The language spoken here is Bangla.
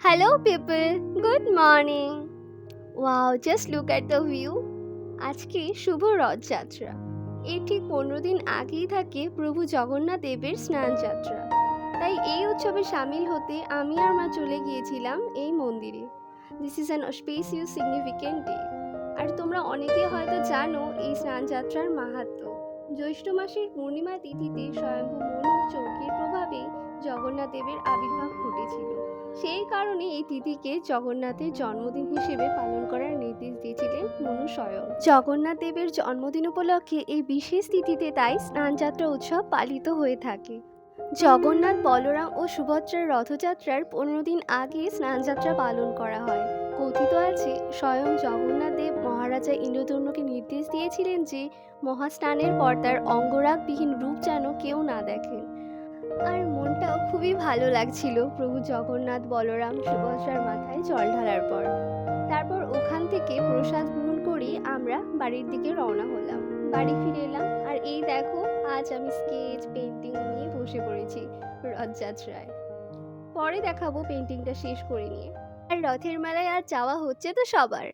Hello, people. Good morning. Wow, just look at the view. আজকে শুভ রথযাত্রা এর ঠিক পনেরো দিন আগেই থাকে প্রভু জগন্নাথ দেবের স্নান যাত্রা তাই এই উৎসবে সামিল হতে আমি আর মা চলে গিয়েছিলাম এই মন্দিরে this is an auspicious significant day আর তোমরা অনেকে হয়তো জানো এই স্নান যাত্রার মাহাত্ম্য জ্যৈষ্ঠ মাসের পূর্ণিমা তিথিতে প্রভাবে জগন্নাথ দেবের আবির্ভাব ঘটেছিল। সেই কারণে এই তিথিকে জগন্নাথের জন্মদিন হিসেবে পালন করার নির্দেশ দিয়েছিলেন মনু স্বয়ং। জগন্নাথ দেবের জন্মদিন উপলক্ষে এই বিশেষ তিথিতে তাই স্নানযাত্রা উৎসব পালিত হয়ে থাকে। জগন্নাথ, বলরাম ও সুভদ্রার রথযাত্রার পনেরো দিন আগে স্নানযাত্রা পালন করা হয়। কথিত আছে, স্বয়ং জগন্নাথ দেব মহারাজা ইন্দ্রধনুকে নির্দেশ দিয়েছিলেন যে মহাস্নানের পর তার অঙ্গরাগবিহীন রূপ যেন কেউ না দেখেন। আর খুবই ভালো লাগছিল প্রভু জগন্নাথ বলরাম সুভদ্রার মাথায় জল ঢালার পর। তারপর ওখান থেকে প্রসাদ গ্রহণ করে আমরা বাড়ির দিকে রওনা হলাম। বাড়ি ফিরে এলাম, আর এই দেখো, আজ আমি স্কেচ পেন্টিং নিয়ে বসে পড়েছি রথযাত্রায়। পরে দেখাবো পেন্টিংটা শেষ করে নিয়ে। আর রথের মেলায় আর যাওয়া হচ্ছে তো সবার।